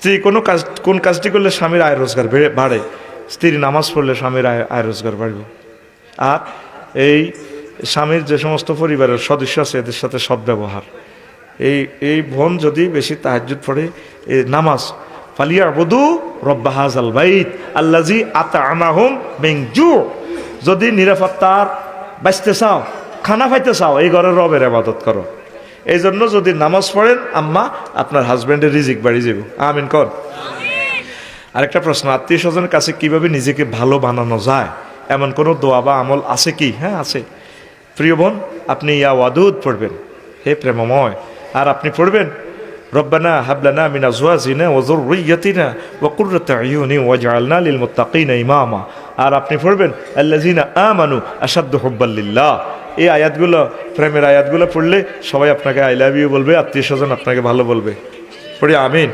স্ত্রী কোনো কাজ কোন কাজটি করলে স্বামীর আয় রোজগার বেড়ে- বাড়ে? স্ত্রী নামাজ পড়লে স্বামীর আয় আয় রোজগার বাড়বে। আর এই স্বামীর যে সমস্ত পরিবারের সদস্য আছে, এদের সাথে সদ্ব্যবহার এই এই বোন যদি বেশি তাহাজুদ পড়ে এই নামাজ ফালিয়া বধু রব্বাহাজ আল বাইত আল্লাজি আতা আনাহুম বেংজু যদি নিরাপত্তার বাঁচতে চাও, খানা খাইতে চাও, এই ঘরের রবের আবাদত করো। এই জন্য যদি নামাজ পড়েন, আম্মা, আপনার হাজব্যান্ডের রিজিক বাড়ি যাব আমিন কর আরেকটা প্রশ্ন আত্মীয় স্বজনের কাছে কীভাবে নিজেকে ভালো বানানো যায়? এমন কোনো দোয়া বা আমল আছে কি? হ্যাঁ আছে। প্রিয় বোন, আপনি ইয়া ওয়াদুদ পড়বেন। হে প্রেমময়, আর আপনি পড়বেন, রব্বানা হাবলানা মিনা জুয়াজিনা ওজুর রুইয়াতিনা ওকুরত আইউনি ওয়াজআলনা লিল মুত্তাকিনা ইমামা। আর আপনি পড়বেন, আল্লাযিনা আমানু আশাদ্দু হুব্বাল্লিল্লাহ এই আয়াতগুলো, প্রেমের আয়াতগুলো পড়লে সবাই আপনাকে আই লাভ ইউ বলবে, আত্মীয় স্বজন আপনাকে ভালো বলবে। পড়ি, আমিন।